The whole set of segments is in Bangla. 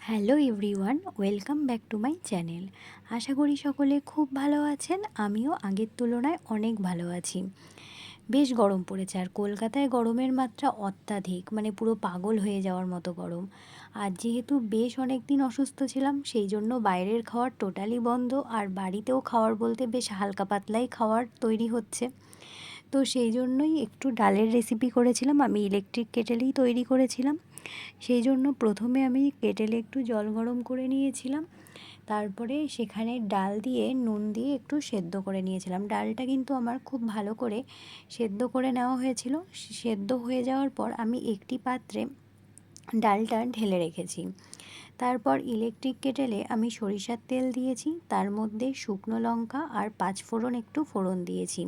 Hello everyone, welcome back to my channel. আশা করি সকলে খুব ভালো আছেন, আমিও আগের তুলনায় অনেক ভালো আছি। বেশ গরম পড়েছে, আর কলকাতায় গরমের মাত্রা অত্যাধিক মানে পুরো পাগল হয়ে যাওয়ার মতো গরম। আর যেহেতু বেশ অনেক দিন অসুস্থ ছিলাম, সেই জন্য বাইরের খাওয়ার টোটালি বন্ধ, আর বাড়িতেও খাওয়ার বলতে বেশ হালকা পাতলাই খাওয়ার তৈরি হচ্ছে। তো সেই জন্যই একটু ডালের রেসিপি করেছিলাম, আমি ইলেকট্রিক কেটেলেই তৈরি করেছিলাম। সেই জন্য প্রথমে আমি কেটেলে একটু জল গরম করে নিয়েছিলাম। তারপরে সেখানে ডাল দিয়ে নুন দিয়ে একটু সেদ্ধ করে নিয়েছিলাম। ডালটা কিন্তু আমার খুব ভালো করে সেদ্ধ করে নেওয়া হয়েছিল। সেদ্ধ হয়ে যাওয়ার পর আমি একটি পাত্রে ডালটা ঢেলে রেখেছি। তারপর ইলেকট্রিক কেটেলে আমি সরিষার তেল দিয়েছি। তার মধ্যে শুকনো লঙ্কা আর পাঁচ ফোড়ন একটু ফোড়ন দিয়েছি।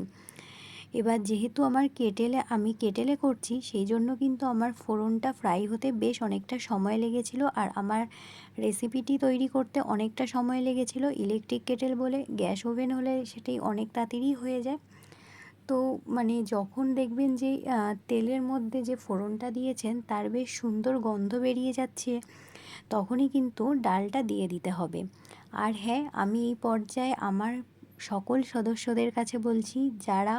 এবার যেহেতু আমার কেটেলে, আমি কেটেলে করছি, সেই জন্য কিন্তু আমার ফোড়নটা ফ্রাই হতে বেশ অনেকটা সময় লেগেছিল আর আমার রেসিপিটি তৈরি করতে অনেকটা সময় লেগেছিল। ইলেকট্রিক কেটেল বলে, গ্যাস ওভেন হলে সেটাই অনেক তাড়াতাড়ি হয়ে যায়। তো মানে যখন দেখবেন যে তেলের মধ্যে যে ফোড়নটা দিয়েছেন, তার বেশ সুন্দর গন্ধ বেরিয়ে যাচ্ছে, তখনই কিন্তু ডালটা দিয়ে দিতে হবে। আর হ্যাঁ আমি এই পর্যায়ে আমার সকল সদস্যদের কাছে বলছি, যারা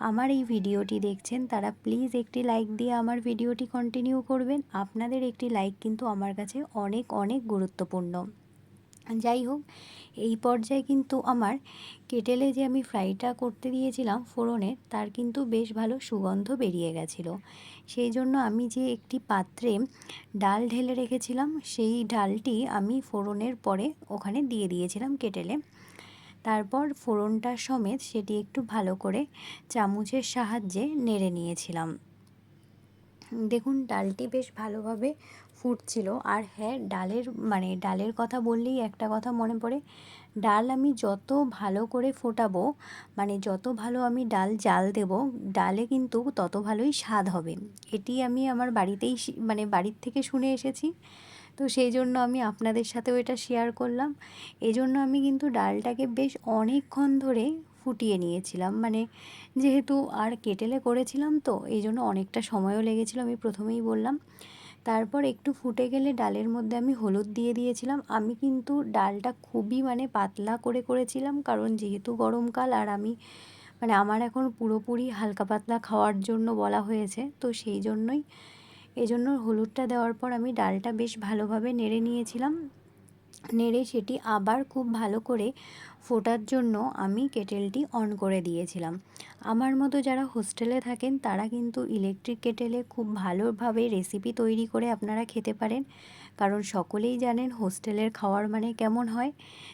আমার এই ভিডিওটি দেখছেন, তারা প্লিজ একটি লাইক দিয়ে আমার ভিডিওটি কন্টিনিউ করবেন। আপনাদের একটি লাইক কিন্তু আমার কাছে অনেক অনেক গুরুত্বপূর্ণ। যাই হোক, এই পর্যায়ে কিন্তু আমার কেটেলে যে আমি ফ্রাইটা করতে দিয়েছিলাম ফোড়নে, তার কিন্তু বেশ ভালো সুগন্ধ বেরিয়ে গেছিল। সেই জন্য আমি যে একটি পাত্রে ডাল ঢেলে রেখেছিলাম, সেই ডালটি আমি ফোড়নের পরে ওখানে দিয়ে দিয়েছিলাম কেটেলে। তারপর ফোড়নটা সমেত সেটি একটু ভালো করে চামচের সাহায্যে নেড়ে নিয়েছিলাম। দেখুন, ডালটি বেশ ভালোভাবে ফুটছিল। আর হ্যাঁ ডালের মানে ডালের কথা বললেই একটা কথা মনে পড়ে। ডাল আমি যত ভালো করে ফোটাবো মানে যত ভালো আমি ডাল জাল দেব, ডালে কিন্তু তত ভালোই স্বাদ হবে। এটি আমি আমার বাড়িতেই মানে বাড়ির থেকে শুনে এসেছি। তো সেই জন্য আমি আপনাদের সাথেও এটা শেয়ার করলাম। এজন্য আমি কিন্তু ডালটাকে বেশ অনেকক্ষণ ধরে ফুটিয়ে নিয়েছিলাম। মানে যেহেতু আর কেটেলে করেছিলাম তো, এই জন্য অনেকটা সময়ও লেগেছিলো আমি প্রথমেই বললাম। তারপর একটু ফুটে গেলে ডালের মধ্যে আমি হলুদ দিয়ে দিয়েছিলাম। আমি কিন্তু ডালটা খুবই মানে পাতলা করে করেছিলাম, কারণ যেহেতু গরমকাল আর আমি মানে আমার এখন পুরোপুরি হালকা পাতলা খাওয়ার জন্য বলা হয়েছে, তো সেই জন্যই এজন্য হলুদটা দেওয়ার পর আমি ডালটা বেশ ভালোভাবে নেড়ে নিয়েছিলাম। নেড়ে সেটি আবার খুব ভালো করে ফোটার জন্য আমি কেটেলটি অন করে দিয়েছিলাম। আমার মতো যারা হোস্টেলে থাকেন, তারা কিন্তু ইলেকট্রিক কেটেলে খুব ভালোভাবে রেসিপি তৈরি করে আপনারা খেতে পারেন। কারণ সকলেই জানেন হোস্টেলের খাওয়ার মানে কেমন হয়।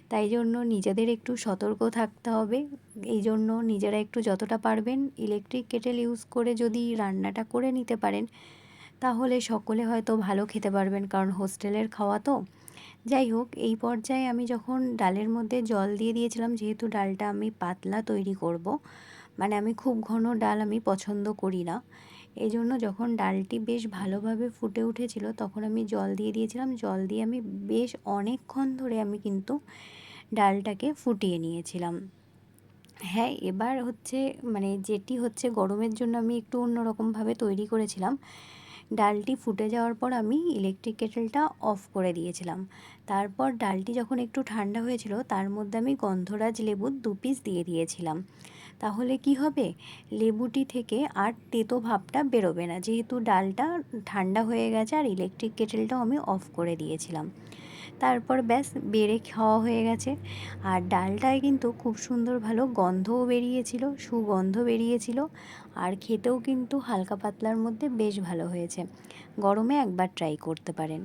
তাই জন্য নিজেদের একটু সতর্ক থাকতে হবে। এই জন্য নিজেরা একটু যতটা পারবেন ইলেকট্রিক কেটেল ইউজ করে যদি রান্নাটা করে নিতে পারেন তাহলে সকলে হয়তো ভালো খেতে পারবেন, কারণ হোস্টেলের খাওয়া তো। যাই হোক, এই পর্যায়ে আমি যখন ডালের মধ্যে জল দিয়ে দিয়েছিলাম, যেহেতু ডালটা আমি পাতলা তৈরি করব। মানে আমি খুব ঘন ডাল আমি পছন্দ করি না। এই জন্য যখন ডালটি বেশ ভালোভাবে ফুটে উঠেছিল, তখন আমি জল দিয়ে দিয়েছিলাম। জল দিয়ে আমি বেশ অনেকক্ষণ ধরে আমি কিন্তু ডালটাকে ফুটিয়ে নিয়েছিলাম। হ্যাঁ এবার হচ্ছে মানে যেটি হচ্ছে গরমের জন্য আমি একটু অন্যরকমভাবে তৈরি করেছিলাম। ডালটি ফুটে যাওয়ার পর আমি ইলেকট্রিক কেটেলটা অফ করে দিয়েছিলাম। তারপর ডালটি যখন একটু ঠান্ডা হয়েছিল, তার মধ্যে আমি গন্ধরাজ লেবুর দু পিস দিয়ে দিয়েছিলাম। তাহলে কি হবে? লেবুটি থেকে আর তেতো ভাবটা বেরোবে না। যেহেতু ডালটা ঠান্ডা হয়ে গেছে আর ইলেকট্রিক কেটেলটাও আমি অফ করে দিয়েছিলাম। তারপর ব্যাস বেড়ে খাওয়া হয়ে গেছে। আর ডালটায় কিন্তু খুব সুন্দর ভালো গন্ধও বেরিয়েছিল, সুগন্ধ বেরিয়েছিল। আর খেতেও কিন্তু হালকা পাতলার মধ্যে বেশ ভালো হয়েছে। গরমে একবার ট্রাই করতে পারেন।